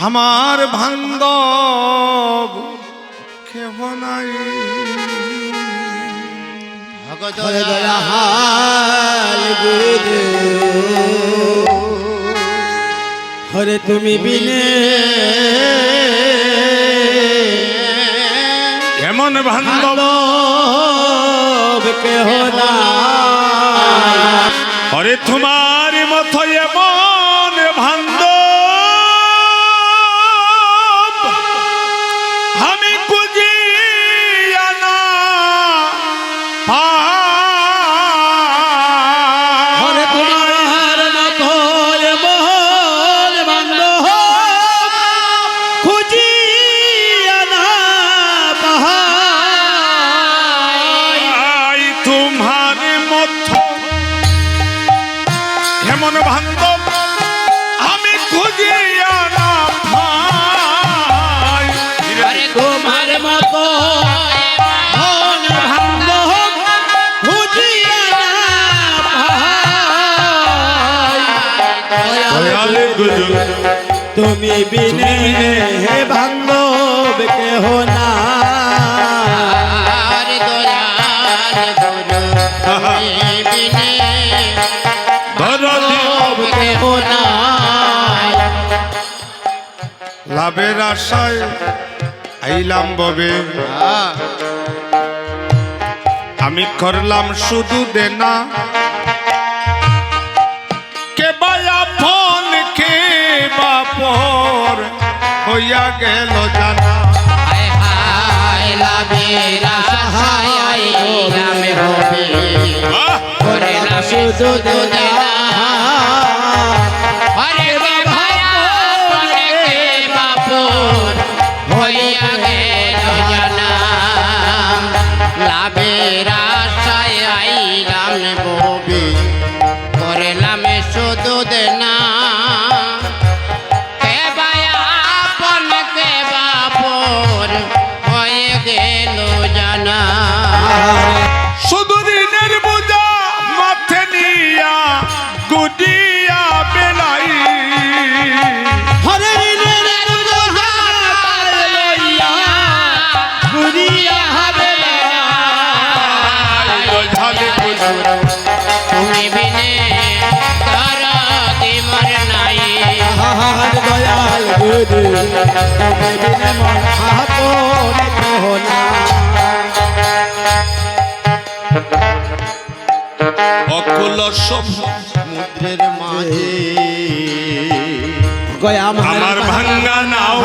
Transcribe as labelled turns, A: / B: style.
A: আমার বান্ধব কেহ নাই।
B: হরে তুমি বিনে।
A: এমন বান্ধব?
B: কেহ না
A: হরে তোমার এমন বান্ধব আমি না
B: তোমার মতো খুঁজিয়া তুমি বিনে হে বান্ধব কেহ না
C: দয়াল গুরু তুমি বিনে
A: লাভের আশায় আইলাম ববে। আমি করলাম শুধু দেনা। কে ফোন কে বাপর হইয়া গেল জানা।
C: লাভের আশায় আইলাম হবে
A: আহ!
C: করে না শুধু দুনা। জানা। শুধু
A: দিনের বোঝা মাথে নিয়া গুডিয়া বেলাই।
B: ঋণের
C: তুমি
A: অকুল
C: সমুদ্রের মাঝে
B: গয়া
A: আমার ভাঙ্গা নাও।